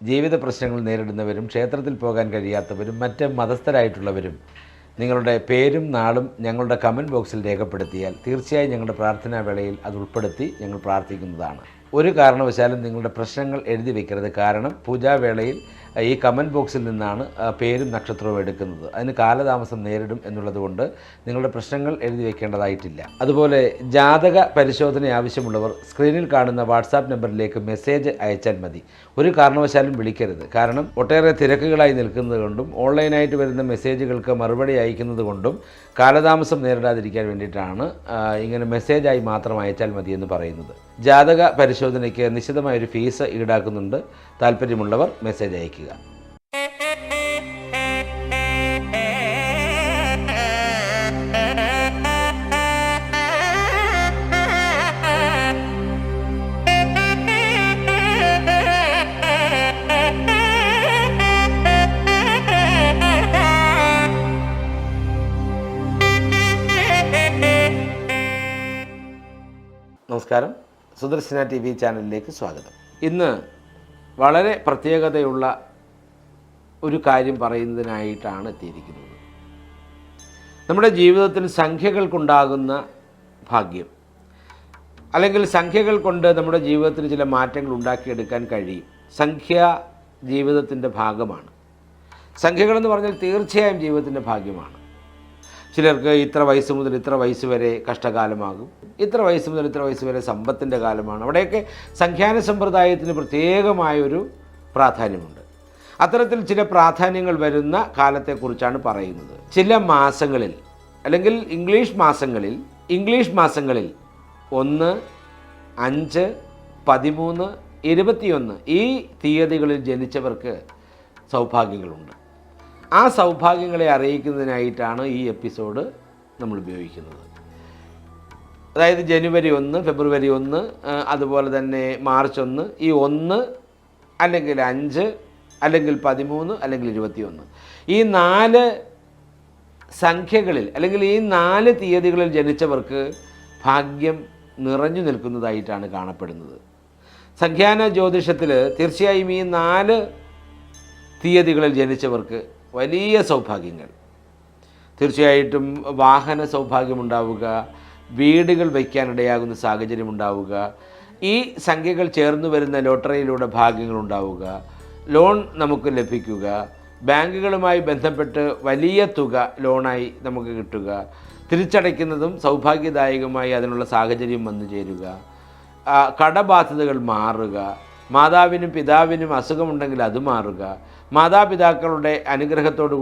ജീവിത പ്രശ്നങ്ങൾ നേരിടുന്നവരും ക്ഷേത്രത്തിൽ പോകാൻ കഴിയാത്തവരും മറ്റ് മതസ്ഥരായിട്ടുള്ളവരും നിങ്ങളുടെ പേരും നാളും ഞങ്ങളുടെ കമന്റ് ബോക്സിൽ രേഖപ്പെടുത്തിയാൽ തീർച്ചയായും ഞങ്ങളുടെ പ്രാർത്ഥനാ വേളയിൽ അത് ഉൾപ്പെടുത്തി ഞങ്ങൾ പ്രാർത്ഥിക്കുന്നതാണ്. ഒരു കാരണവശാലും നിങ്ങളുടെ പ്രശ്നങ്ങൾ എഴുതി വയ്ക്കരുത് കാരണം പൂജാവേളയിൽ ഈ കമന്റ് ബോക്സിൽ നിന്നാണ് പേരും നക്ഷത്രവും എടുക്കുന്നത്. അതിന് കാലതാമസം നേരിടും എന്നുള്ളതുകൊണ്ട് നിങ്ങളുടെ പ്രശ്നങ്ങൾ എഴുതി വെക്കേണ്ടതായിട്ടില്ല. അതുപോലെ ജാതക പരിശോധന ആവശ്യമുള്ളവർ സ്ക്രീനിൽ കാണുന്ന വാട്സാപ്പ് നമ്പറിലേക്ക് മെസ്സേജ് അയച്ചാൽ മതി. ഒരു കാരണവശാലും വിളിക്കരുത്. കാരണം ഒട്ടേറെ തിരക്കുകളായി നിൽക്കുന്നത് കൊണ്ടും ഓൺലൈനായിട്ട് വരുന്ന മെസ്സേജുകൾക്ക് മറുപടി അയക്കുന്നത് കൊണ്ടും കാലതാമസം നേരിടാതിരിക്കാൻ വേണ്ടിയിട്ടാണ് ഇങ്ങനെ മെസ്സേജായി മാത്രം അയച്ചാൽ മതി എന്ന് പറയുന്നത്. ജാതക പരിശോധനയ്ക്ക് നിശ്ചിതമായൊരു ഫീസ് ഈടാക്കുന്നുണ്ട്. താല്പര്യമുള്ളവർ മെസ്സേജ് അയയ്ക്കുക. നമസ്കാരം. സുദർശന ടി വി ചാനലിലേക്ക് സ്വാഗതം. ഇന്ന് വളരെ പ്രത്യേകതയുള്ള ഒരു കാര്യം പറയുന്നതിനായിട്ടാണ് എത്തിയിരിക്കുന്നത്. നമ്മുടെ ജീവിതത്തിൽ സംഖ്യകൾക്കുണ്ടാകുന്ന ഭാഗ്യം അല്ലെങ്കിൽ സംഖ്യകൾ കൊണ്ട് നമ്മുടെ ജീവിതത്തിൽ ചില മാറ്റങ്ങൾ ഉണ്ടാക്കിയെടുക്കാൻ കഴിയും. സംഖ്യ ജീവിതത്തിന്റെ ഭാഗമാണ്. സംഖ്യകളെന്ന് പറഞ്ഞാൽ തീർച്ചയായും ജീവിതത്തിന്റെ ഭാഗ്യമാണ്. ചിലർക്ക് ഇത്ര വയസ്സ് മുതൽ ഇത്ര വയസ്സ് വരെ കഷ്ടകാലമാകും. ഇത്ര വയസ്സ് മുതൽ ഇത്ര വയസ്സ് വരെ സമ്പത്തിന്റെ കാലമാണ്. അവിടെയൊക്കെ സംഖ്യാന സമ്പ്രദായത്തിന് പ്രത്യേകമായൊരു പ്രാധാന്യമുണ്ട്. അത്തരത്തിൽ ചില പ്രാധാന്യങ്ങൾ വരുന്ന കാലത്തെക്കുറിച്ചാണ് പറയുന്നത്. ചില മാസങ്ങളിൽ അല്ലെങ്കിൽ ഇംഗ്ലീഷ് മാസങ്ങളിൽ ഇംഗ്ലീഷ് മാസങ്ങളിൽ ഒന്ന് അഞ്ച് പതിമൂന്ന് ഇരുപത്തിയൊന്ന് ഈ തീയതികളിൽ ജനിച്ചവർക്ക് സൗഭാഗ്യങ്ങളുണ്ട്. ആ സൗഭാഗ്യങ്ങളെ അറിയിക്കുന്നതിനായിട്ടാണ് ഈ എപ്പിസോഡ് നമ്മൾ ഉപയോഗിക്കുന്നത്. അതായത് ജനുവരി ഒന്ന് ഫെബ്രുവരി ഒന്ന് അതുപോലെ തന്നെ മാർച്ച് ഒന്ന് ഈ ഒന്ന് അല്ലെങ്കിൽ അഞ്ച് അല്ലെങ്കിൽ പതിമൂന്ന് അല്ലെങ്കിൽ ഇരുപത്തിയൊന്ന്. ഈ നാല് സംഖ്യകളിൽ അല്ലെങ്കിൽ ഈ നാല് തീയതികളിൽ ജനിച്ചവർക്ക് ഭാഗ്യം നിറഞ്ഞു നിൽക്കുന്നതായിട്ടാണ് കാണപ്പെടുന്നത്. സംഖ്യാന ജ്യോതിഷത്തിൽ തീർച്ചയായും ഈ നാല് തീയതികളിൽ ജനിച്ചവർക്ക് വലിയ സൗഭാഗ്യങ്ങൾ. തീർച്ചയായിട്ടും വാഹന സൗഭാഗ്യമുണ്ടാവുക വീടുകൾ വയ്ക്കാനിടയാകുന്ന സാഹചര്യം ഉണ്ടാവുക ഈ സംഖ്യകൾ ചേർന്ന് വരുന്ന ലോട്ടറിയിലൂടെ ഭാഗ്യങ്ങൾ ഉണ്ടാവുക ലോൺ നമുക്ക് ലഭിക്കുക ബാങ്കുകളുമായി ബന്ധപ്പെട്ട് വലിയ തുക ലോണായി നമുക്ക് കിട്ടുക തിരിച്ചടയ്ക്കുന്നതും സൗഭാഗ്യദായകമായി അതിനുള്ള സാഹചര്യം വന്നു ചേരുക കടബാധ്യതകൾ മാറുക മാതാവിനും പിതാവിനും അസുഖമുണ്ടെങ്കിൽ അത് മാറുക മാതാപിതാക്കളുടെ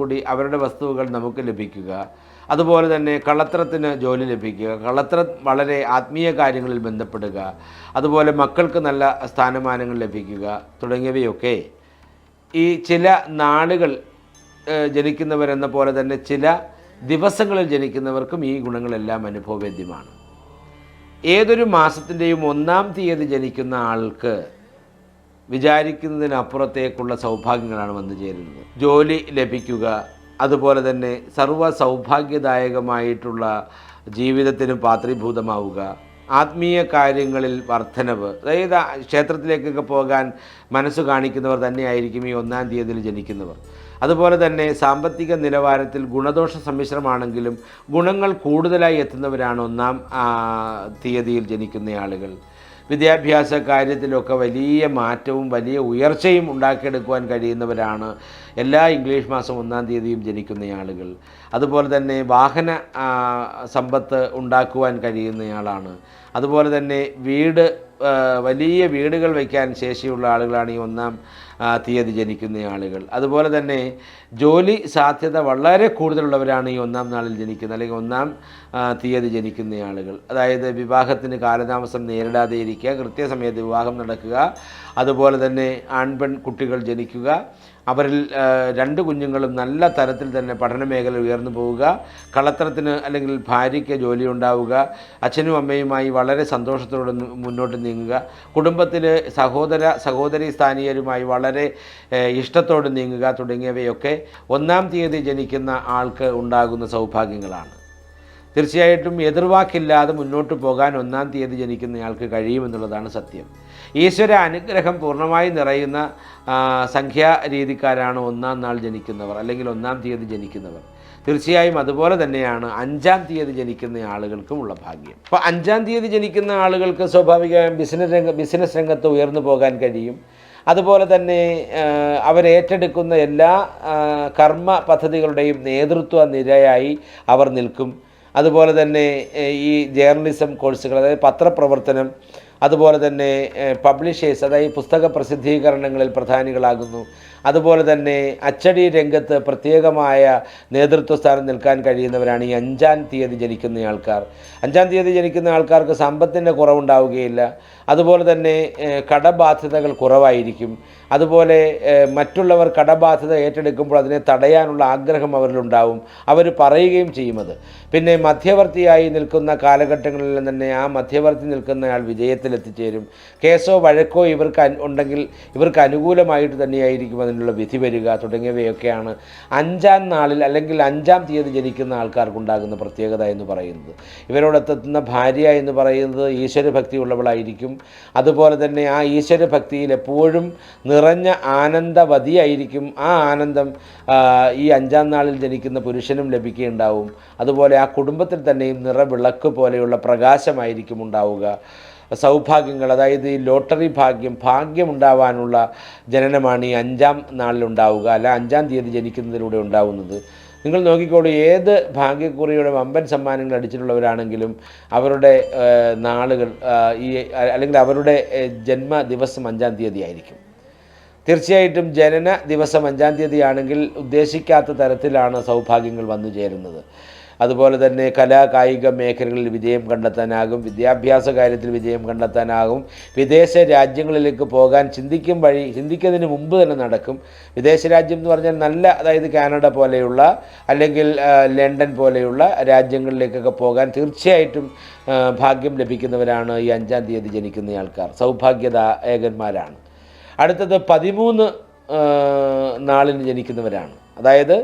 കൂടി അവരുടെ വസ്തുവകൾ നമുക്ക് ലഭിക്കുക. അതുപോലെ തന്നെ കള്ളത്രത്തിന് ജോലി ലഭിക്കുക. കള്ളത്തര വളരെ ആത്മീയ കാര്യങ്ങളിൽ ബന്ധപ്പെടുക. അതുപോലെ മക്കൾക്ക് നല്ല സ്ഥാനമാനങ്ങൾ ലഭിക്കുക തുടങ്ങിയവയൊക്കെ. ഈ ചില നാളുകൾ ജനിക്കുന്നവരെന്ന പോലെ തന്നെ ചില ദിവസങ്ങളിൽ ജനിക്കുന്നവർക്കും ഈ ഗുണങ്ങളെല്ലാം അനുഭവവേദ്യമാണ്. ഏതൊരു മാസത്തിന്റെയും ഒന്നാം തീയതി ജനിക്കുന്ന ആൾക്ക് വിചാരിക്കുന്നതിനപ്പുറത്തേക്കുള്ള സൗഭാഗ്യങ്ങളാണ് വന്നു ചേരുന്നത്. ജോലി ലഭിക്കുക അതുപോലെ തന്നെ സർവ സൗഭാഗ്യദായകമായിട്ടുള്ള ജീവിതത്തിന് പാത്രീഭൂതമാവുക ആത്മീയ കാര്യങ്ങളിൽ വർധനവ് അതായത് ക്ഷേത്രത്തിലേക്കൊക്കെ പോകാൻ മനസ്സ് കാണിക്കുന്നവർ തന്നെയായിരിക്കും ഈ ഒന്നാം തീയതിയിൽ ജനിക്കുന്നവർ. അതുപോലെ തന്നെ സാമ്പത്തിക നിലവാരത്തിൽ ഗുണദോഷ സമ്മിശ്രമാണെങ്കിലും ഗുണങ്ങൾ കൂടുതലായി എത്തുന്നവരാണ് ഒന്നാം തീയതിയിൽ ജനിക്കുന്ന ആളുകൾ. വിദ്യാഭ്യാസ കാര്യത്തിലൊക്കെ വലിയ മാറ്റവും വലിയ ഉയർച്ചയും ഉണ്ടാക്കിയെടുക്കുവാൻ കഴിയുന്നവരാണ് എല്ലാ ഇംഗ്ലീഷ് മാസം ഒന്നാം തീയതിയും ജനിക്കുന്ന ആളുകൾ. അതുപോലെ തന്നെ വാഹന സമ്പത്ത് ഉണ്ടാക്കുവാൻ കഴിയുന്നയാളാണ്. അതുപോലെ തന്നെ വീട് വലിയ വീടുകൾ വയ്ക്കാൻ ശേഷിയുള്ള ആളുകളാണ് ഈ ഒന്നാം തീയതി ജനിക്കുന്ന ആളുകൾ. അതുപോലെ തന്നെ ജോലി സാധ്യത വളരെ കൂടുതലുള്ളവരാണ് ഈ ഒന്നാം നാളിൽ ജനിക്കുന്ന അല്ലെങ്കിൽ ഒന്നാം തീയതി ജനിക്കുന്ന ആളുകൾ. അതായത് വിവാഹത്തിന് കാലതാമസം നേരിടാതെ ഇരിക്കുക കൃത്യസമയത്ത് വിവാഹം നടക്കുക അതുപോലെ തന്നെ ആൺപെൺ കുട്ടികൾ ജനിക്കുക അവരിൽ രണ്ട് കുഞ്ഞുങ്ങളും നല്ല തരത്തിൽ തന്നെ പഠന മേഖല ഉയർന്നു പോവുക കളത്രത്തിന് അല്ലെങ്കിൽ ഭാര്യയ്ക്ക് ജോലി ഉണ്ടാവുക അച്ഛനും അമ്മയുമായി വളരെ സന്തോഷത്തോടെ മുന്നോട്ട് നീങ്ങുക കുടുംബത്തിൽ സഹോദര സഹോദരി സ്ഥാനീയരുമായി വളരെ ഇഷ്ടത്തോടെ നീങ്ങുക തുടങ്ങിയവയൊക്കെ ഒന്നാം തീയതി ജനിക്കുന്ന ആൾക്ക് ഉണ്ടാകുന്ന സൗഭാഗ്യങ്ങളാണ്. തീർച്ചയായിട്ടും എതിർവാക്കില്ലാതെ മുന്നോട്ട് പോകാൻ ഒന്നാം തീയതി ജനിക്കുന്നയാൾക്ക് കഴിയുമെന്നുള്ളതാണ് സത്യം. ഈശ്വര അനുഗ്രഹം പൂർണമായി നിറയുന്ന സംഖ്യാ രീതിക്കാരാണ് ഒന്നാം നാൾ ജനിക്കുന്നവർ അല്ലെങ്കിൽ ഒന്നാം തീയതി ജനിക്കുന്നവർ. തീർച്ചയായും അതുപോലെ തന്നെയാണ് അഞ്ചാം തീയതി ജനിക്കുന്ന ആളുകൾക്കും ഉള്ള ഭാഗ്യം. അപ്പോൾ അഞ്ചാം തീയതി ജനിക്കുന്ന ആളുകൾക്ക് സ്വാഭാവികമായും ബിസിനസ് രംഗ ബിസിനസ് രംഗത്ത് ഉയർന്നു പോകാൻ കഴിയും. അതുപോലെ തന്നെ അവരേറ്റെടുക്കുന്ന എല്ലാ കർമ്മ പദ്ധതികളുടെയും നേതൃത്വ നിരയായി അവർ നിൽക്കും. അതുപോലെ തന്നെ ഈ ജേർണലിസം കോഴ്സുകൾ അതായത് പത്രപ്രവർത്തനം അതുപോലെ തന്നെ പബ്ലിഷേഴ്സ് അതായത് പുസ്തക പ്രസിദ്ധീകരണങ്ങളിൽ പ്രധാനികളാകുന്നു. അതുപോലെ തന്നെ അച്ചടി രംഗത്ത് പ്രത്യേകമായ നേതൃത്വ സ്ഥാനം നിൽക്കാൻ കഴിയുന്നവരാണ് ഈ അഞ്ചാം തീയതി ജനിക്കുന്ന ആൾക്കാർ. അഞ്ചാം തീയതി ജനിക്കുന്ന ആൾക്കാർക്ക് സമ്പത്തിന്റെ കുറവുണ്ടാവുകയില്ല. അതുപോലെ തന്നെ കടബാധ്യതകൾ കുറവായിരിക്കും. അതുപോലെ മറ്റുള്ളവർ കടബാധ്യത ഏറ്റെടുക്കുമ്പോൾ അതിനെ തടയാനുള്ള ആഗ്രഹം അവരിലുണ്ടാവും. അവർ പറയുകയും ചെയ്യുമത് പിന്നെ മധ്യവർത്തിയായി നിൽക്കുന്ന കാലഘട്ടങ്ങളിൽ തന്നെ ആ മധ്യവർത്തി നിൽക്കുന്നയാൾ വിജയത്തിലെത്തിച്ചേരും. കേസോ വഴക്കോ ഇവർക്ക് ഉണ്ടെങ്കിൽ ഇവർക്ക് അനുകൂലമായിട്ട് തന്നെയായിരിക്കും അതിനുള്ള വിധി വരിക തുടങ്ങിയവയൊക്കെയാണ് അഞ്ചാം നാളിൽ അല്ലെങ്കിൽ അഞ്ചാം തീയതി ജനിക്കുന്ന ആൾക്കാർക്കുണ്ടാകുന്ന പ്രത്യേകത എന്ന് പറയുന്നത്. ഇവരോടൊത്തെത്തുന്ന ഭാര്യ എന്ന് പറയുന്നത് ഈശ്വരഭക്തി ഉള്ളവളായിരിക്കും അതുപോലെ തന്നെ ആ ഈശ്വരഭക്തിയിൽ എപ്പോഴും നിറഞ്ഞ ആനന്ദവതിയായിരിക്കും. ആ ആനന്ദം ഈ അഞ്ചാം നാളിൽ ജനിക്കുന്ന പുരുഷനും ലഭിക്കുകയുണ്ടാവും. അതുപോലെ ആ കുടുംബത്തിൽ തന്നെയും നിറവിളക്ക് പോലെയുള്ള പ്രകാശമായിരിക്കും ഉണ്ടാവുക. സൗഭാഗ്യങ്ങൾ അതായത് ഈ ലോട്ടറി ഭാഗ്യം ഭാഗ്യമുണ്ടാവാനുള്ള ജനനമാണ് ഈ അഞ്ചാം നാളിലുണ്ടാവുക അല്ല അഞ്ചാം തീയതി ജനിക്കുന്നതിലൂടെ ഉണ്ടാവുന്നത്. നിങ്ങൾ നോക്കിക്കോളൂ ഏത് ഭാഗ്യക്കുറിയുടെ വമ്പൻ സമ്മാനങ്ങൾ അടിച്ചിട്ടുള്ളവരാണെങ്കിലും അവരുടെ നാളുകൾ ഈ അല്ലെങ്കിൽ അവരുടെ ജന്മ ദിവസം അഞ്ചാം തീയതി ആയിരിക്കും. തീർച്ചയായിട്ടും ജനന ദിവസം അഞ്ചാം തീയതി ആണെങ്കിൽ ഉദ്ദേശിക്കാത്ത തരത്തിലാണ് സൗഭാഗ്യങ്ങൾ വന്നു ചേരുന്നത്. അതുപോലെ തന്നെ കലാ കായിക മേഖലകളിൽ വിജയം കണ്ടെത്താനാകും വിദ്യാഭ്യാസ കാര്യത്തിൽ വിജയം കണ്ടെത്താനാകും വിദേശ രാജ്യങ്ങളിലേക്ക് പോകാൻ ചിന്തിക്കും വഴി ചിന്തിക്കുന്നതിന് മുമ്പ് തന്നെ നടക്കും. വിദേശ രാജ്യം എന്ന് പറഞ്ഞാൽ നല്ല അതായത് കാനഡ പോലെയുള്ള അല്ലെങ്കിൽ ലണ്ടൻ പോലെയുള്ള രാജ്യങ്ങളിലേക്കൊക്കെ പോകാൻ തീർച്ചയായിട്ടും ഭാഗ്യം ലഭിക്കുന്നവരാണ് ഈ അഞ്ചാം തീയതി ജനിക്കുന്ന ആൾക്കാർ. സൗഭാഗ്യദായകന്മാരാണ്. അടുത്തത് പതിമൂന്ന് നാളിന് ജനിക്കുന്നവരാണ്. അതായത്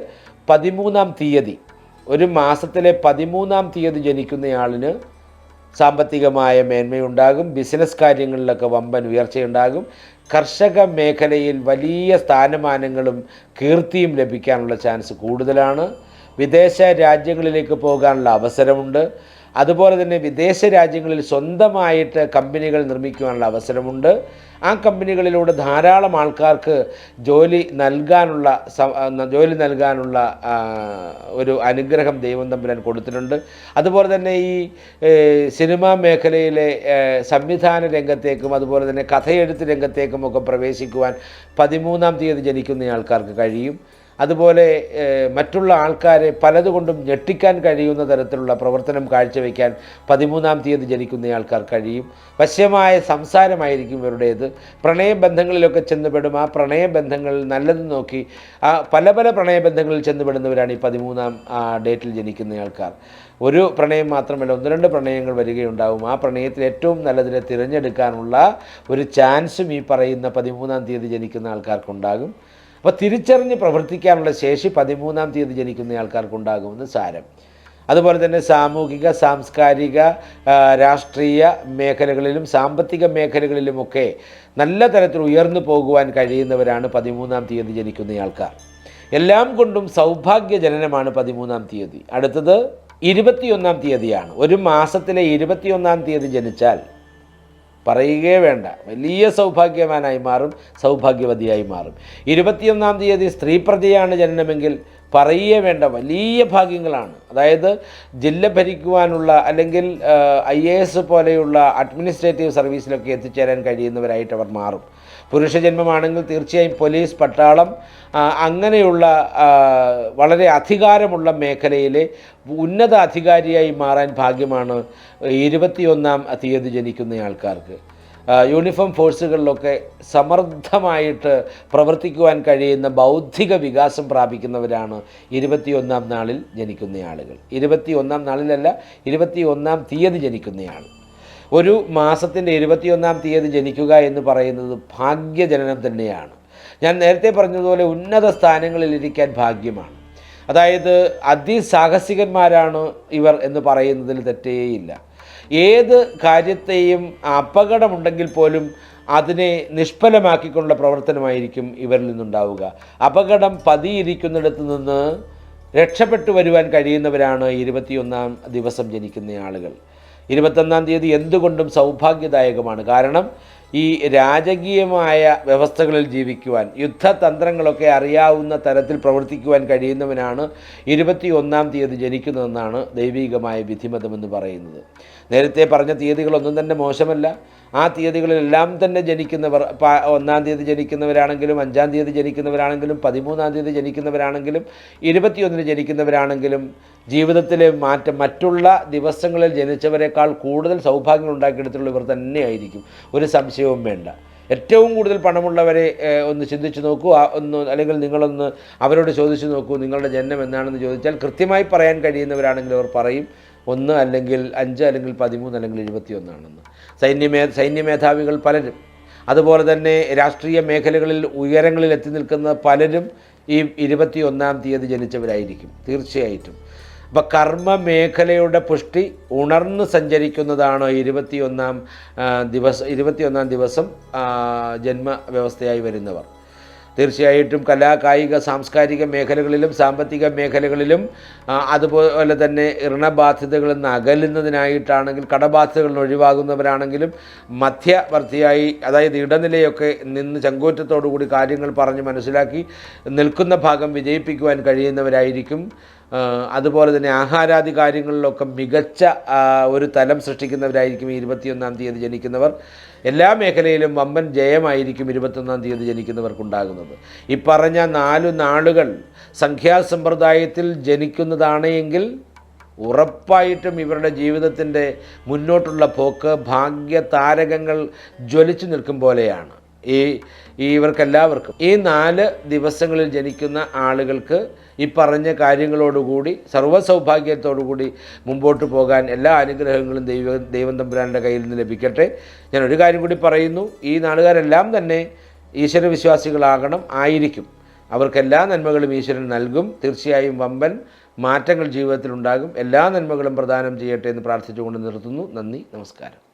പതിമൂന്നാം തീയതി ഒരു മാസത്തിലെ പതിമൂന്നാം തീയതി ജനിക്കുന്നയാളിന് സാമ്പത്തികമായ മേന്മയുണ്ടാകും. ബിസിനസ് കാര്യങ്ങളിലൊക്കെ വമ്പൻ ഉയർച്ചയുണ്ടാകും. കർഷക മേഖലയിൽ വലിയ സ്ഥാനമാനങ്ങളും കീർത്തിയും ലഭിക്കാനുള്ള ചാൻസ് കൂടുതലാണ്. വിദേശ രാജ്യങ്ങളിലേക്ക് പോകാനുള്ള അവസരമുണ്ട്. അതുപോലെ തന്നെ വിദേശ രാജ്യങ്ങളിൽ സ്വന്തമായിട്ട് കമ്പനികൾ നിർമ്മിക്കുവാനുള്ള അവസരമുണ്ട്. ആ കമ്പനികളിലൂടെ ധാരാളം ആൾക്കാർക്ക് ജോലി നൽകാനുള്ള ജോലി നൽകാനുള്ള ഒരു അനുഗ്രഹം ദൈവം തമ്പുരാൻ കൊടുത്തിട്ടുണ്ട്. അതുപോലെ തന്നെ ഈ സിനിമാ മേഖലയിലെ സംവിധാന രംഗത്തേക്കും അതുപോലെ തന്നെ കഥയെഴുത്ത് രംഗത്തേക്കും ഒക്കെ പ്രവേശിക്കുവാൻ പതിമൂന്നാം തീയതി ജനിക്കുന്ന ആൾക്കാർക്ക് കഴിയും. അതുപോലെ മറ്റുള്ള ആൾക്കാരെ പലതുകൊണ്ടും ഞെട്ടിക്കാൻ കഴിയുന്ന തരത്തിലുള്ള പ്രവർത്തനം കാഴ്ചവെക്കാൻ പതിമൂന്നാം തീയതി ജനിക്കുന്ന ആൾക്കാർ കഴിയും. വശ്യമായ സംസാരമായിരിക്കും ഇവരുടേത്. പ്രണയബന്ധങ്ങളിലൊക്കെ ചെന്നുപെടും. ആ പ്രണയബന്ധങ്ങൾ നല്ലത് നോക്കി ആ പല പല പ്രണയബന്ധങ്ങളിൽ ചെന്നുപെടുന്നവരാണ് ഈ പതിമൂന്നാം ഡേറ്റിൽ ജനിക്കുന്ന ആൾക്കാർ. ഒരു പ്രണയം മാത്രമല്ല ഒന്ന് രണ്ട് പ്രണയങ്ങൾ വരികയുണ്ടാവും. ആ പ്രണയത്തിൽ ഏറ്റവും നല്ലതിനെ തിരഞ്ഞെടുക്കാനുള്ള ഒരു ചാൻസും ഈ പറയുന്ന പതിമൂന്നാം തീയതി ജനിക്കുന്ന ആൾക്കാർക്കുണ്ടാകും. അപ്പോൾ തിരിച്ചറിഞ്ഞ് പ്രവർത്തിക്കാനുള്ള ശേഷി പതിമൂന്നാം തീയതി ജനിക്കുന്ന ആൾക്കാർക്കുണ്ടാകുമെന്ന് സാരം. അതുപോലെ തന്നെ സാമൂഹിക സാംസ്കാരിക രാഷ്ട്രീയ മേഖലകളിലും സാമ്പത്തിക മേഖലകളിലുമൊക്കെ നല്ല തരത്തിൽ ഉയർന്നു പോകുവാൻ കഴിയുന്നവരാണ് പതിമൂന്നാം തീയതി ജനിക്കുന്ന ആൾക്കാർ. എല്ലാം കൊണ്ടും സൗഭാഗ്യ ജനനമാണ് പതിമൂന്നാം തീയതി. അടുത്തത് ഇരുപത്തിയൊന്നാം തീയതിയാണ്. ഒരു മാസത്തിലെ ഇരുപത്തിയൊന്നാം തീയതി ജനിച്ചാൽ പറയുകയേ വേണ്ട. വലിയ സൗഭാഗ്യവാനായി മാറും സൗഭാഗ്യവതിയായി മാറും. ഇരുപത്തിയൊന്നാം തീയതി സ്ത്രീപ്രജയാണ് ജനനമെങ്കിൽ പറയുകയേ വേണ്ട വലിയ ഭാഗ്യങ്ങളാണ്. അതായത് ജില്ല ഭരിക്കുവാനുള്ള അല്ലെങ്കിൽ ഐ എ എസ് പോലെയുള്ള അഡ്മിനിസ്ട്രേറ്റീവ് സർവീസിലൊക്കെ എത്തിച്ചേരാൻ കഴിയുന്നവരായിട്ട് അവർ മാറും. പുരുഷജന്മമാണെങ്കിൽ തീർച്ചയായും പോലീസ് പട്ടാളം അങ്ങനെയുള്ള വളരെ അധികാരമുള്ള മേഖലയിലെ ഉന്നത അധികാരിയായി മാറാൻ ഭാഗ്യമാണ് ഇരുപത്തിയൊന്നാം തീയതി ജനിക്കുന്ന ആൾക്കാർക്ക്. യൂണിഫോം ഫോഴ്സുകളിലൊക്കെ സമർത്ഥമായിട്ട് പ്രവർത്തിക്കുവാൻ കഴിയുന്ന ബൗദ്ധിക വികാസം പ്രാപിക്കുന്നവരാണ് ഇരുപത്തിയൊന്നാം നാളിൽ ജനിക്കുന്ന ആളുകൾ. ഇരുപത്തിയൊന്നാം നാളിലല്ല ഇരുപത്തിയൊന്നാം തീയതി ജനിക്കുന്നയാൾ ഒരു മാസത്തിന്റെ ഇരുപത്തിയൊന്നാം തീയതി ജനിക്കുക എന്ന് പറയുന്നത് ഭാഗ്യജനനം തന്നെയാണ്. ഞാൻ നേരത്തെ പറഞ്ഞതുപോലെ ഉന്നത സ്ഥാനങ്ങളിൽ ഇരിക്കാൻ ഭാഗ്യമാണ്. അതായത് അതിസാഹസികന്മാരാണ് ഇവർ എന്ന് പറയുന്നതിൽ തെറ്റേയില്ല. ഏത് കാര്യത്തെയും അപകടമുണ്ടെങ്കിൽ പോലും അതിനെ നിഷ്ഫലമാക്കിക്കൊണ്ടുള്ള പ്രവർത്തനമായിരിക്കും ഇവരിൽ നിന്നുണ്ടാവുക. അപകടം പതിയിരിക്കുന്നിടത്ത് നിന്ന് രക്ഷപ്പെട്ടു വരുവാൻ കഴിയുന്നവരാണ് ഇരുപത്തിയൊന്നാം ദിവസം ജനിക്കുന്ന ആളുകൾ. ഇരുപത്തൊന്നാം തീയതി എന്തുകൊണ്ടും സൗഭാഗ്യദായകമാണ്. കാരണം ഈ രാജകീയമായ വ്യവസ്ഥകളിൽ ജീവിക്കുവാൻ യുദ്ധതന്ത്രങ്ങളൊക്കെ അറിയാവുന്ന തരത്തിൽ പ്രവർത്തിക്കുവാൻ കഴിയുന്നവനാണ് ഇരുപത്തി ഒന്നാം തീയതി ജനിക്കുന്നതെന്നാണ് ദൈവികമായ വിധിമതമെന്ന് പറയുന്നത്. നേരത്തെ പറഞ്ഞ തീയതികളൊന്നും തന്നെ മോശമല്ല. ആ തീയതികളിലെല്ലാം തന്നെ ജനിക്കുന്നവർ ഒന്നാം തീയതി ജനിക്കുന്നവരാണെങ്കിലും അഞ്ചാം തീയതി ജനിക്കുന്നവരാണെങ്കിലും പതിമൂന്നാം തീയതി ജനിക്കുന്നവരാണെങ്കിലും ഇരുപത്തിയൊന്നിന് ജനിക്കുന്നവരാണെങ്കിലും ജീവിതത്തിലെ മാറ്റം മറ്റുള്ള ദിവസങ്ങളിൽ ജനിച്ചവരെക്കാൾ കൂടുതൽ സൗഭാഗ്യങ്ങൾ ഉണ്ടാക്കിയെടുത്തുള്ള ഇവർ തന്നെയായിരിക്കും. ഒരു സംശയവും വേണ്ട. ഏറ്റവും കൂടുതൽ പണമുള്ളവരെ ഒന്ന് ചിന്തിച്ചു നോക്കൂ. ഒന്ന് അല്ലെങ്കിൽ നിങ്ങളൊന്ന് അവരോട് ചോദിച്ചു നോക്കൂ നിങ്ങളുടെ ജന്മം എന്നാണെന്ന് ചോദിച്ചാൽ കൃത്യമായി പറയാൻ കഴിയുന്നവരാണെങ്കിൽ അവർ പറയും. ഒന്ന് അല്ലെങ്കിൽ അഞ്ച് അല്ലെങ്കിൽ പതിമൂന്ന് അല്ലെങ്കിൽ എഴുപത്തിയൊന്നാണെന്ന്. സൈന്യമേ സൈന്യമേധാവികൾ പലരും അതുപോലെ തന്നെ രാഷ്ട്രീയ മേഖലകളിൽ ഉയരങ്ങളിൽ എത്തി നിൽക്കുന്ന പലരും ഈ ഇരുപത്തിയൊന്നാം തീയതി ജനിച്ചവരായിരിക്കും തീർച്ചയായിട്ടും. അപ്പോൾ കർമ്മ മേഖലയുടെ പുഷ്ടി ഉണർന്ന് സഞ്ചരിക്കുന്നതാണ് ഇരുപത്തിയൊന്നാം ദിവസം ഇരുപത്തിയൊന്നാം ദിവസം ജന്മ വ്യവസ്ഥയായി വരുന്നവർ. തീർച്ചയായിട്ടും കലാ കായിക സാംസ്കാരിക മേഖലകളിലും സാമ്പത്തിക മേഖലകളിലും അതുപോലെ തന്നെ ഋണബാധ്യതകളിൽ നിന്ന് അകലുന്നതിനായിട്ടാണെങ്കിൽ കടബാധ്യതകളിൽ ഒഴിവാകുന്നവരാണെങ്കിലും മധ്യവർത്തിയായി അതായത് ഇടനിലയൊക്കെ നിന്ന് ചങ്കൂറ്റത്തോടു കൂടി കാര്യങ്ങൾ പറഞ്ഞ് മനസ്സിലാക്കി നിൽക്കുന്ന ഭാഗം വിജയിപ്പിക്കുവാൻ കഴിയുന്നവരായിരിക്കും. അതുപോലെ തന്നെ ആഹാരാദി കാര്യങ്ങളിലൊക്കെ മികച്ച ഒരു തലം സൃഷ്ടിക്കുന്നവരായിരിക്കും ഇരുപത്തിയൊന്നാം തീയതി ജനിക്കുന്നവർ. എല്ലാ മേഖലയിലും വമ്പൻ ജയമായിരിക്കും ഇരുപത്തൊന്നാം തീയതി ജനിക്കുന്നവർക്കുണ്ടാകുന്നത്. ഈ പറഞ്ഞ നാലു നാളുകൾ സംഖ്യാസമ്പ്രദായത്തിൽ ജനിക്കുന്നതാണ് എങ്കിൽ ഉറപ്പായിട്ടും ഇവരുടെ ജീവിതത്തിന്റെ മുന്നോട്ടുള്ള പോക്ക് ഭാഗ്യ താരകങ്ങൾ ജ്വലിച്ചു നിൽക്കും പോലെയാണ്. ഈ ഇവർക്കെല്ലാവർക്കും. ഈ നാല് ദിവസങ്ങളിൽ ജനിക്കുന്ന ആളുകൾക്ക് ഈ പറഞ്ഞ കാര്യങ്ങളോടുകൂടി സർവസൗഭാഗ്യത്തോടുകൂടി മുമ്പോട്ട് പോകാൻ എല്ലാ അനുഗ്രഹങ്ങളും ദൈവ ദൈവം തമ്പുരാന്റെ കയ്യിൽ നിന്ന് ലഭിക്കട്ടെ. ഞാൻ ഒരു കാര്യം കൂടി പറയുന്നു. ഈ നാളുകാരെല്ലാം തന്നെ ഈശ്വരവിശ്വാസികളാകണം ആയിരിക്കും. അവർക്കെല്ലാ നന്മകളും ഈശ്വരൻ നൽകും. തീർച്ചയായും വമ്പൻ മാറ്റങ്ങൾ ജീവിതത്തിലുണ്ടാകും. എല്ലാ നന്മകളും പ്രദാനം ചെയ്യട്ടെ എന്ന് പ്രാർത്ഥിച്ചുകൊണ്ട് നിർത്തുന്നു. നന്ദി നമസ്കാരം.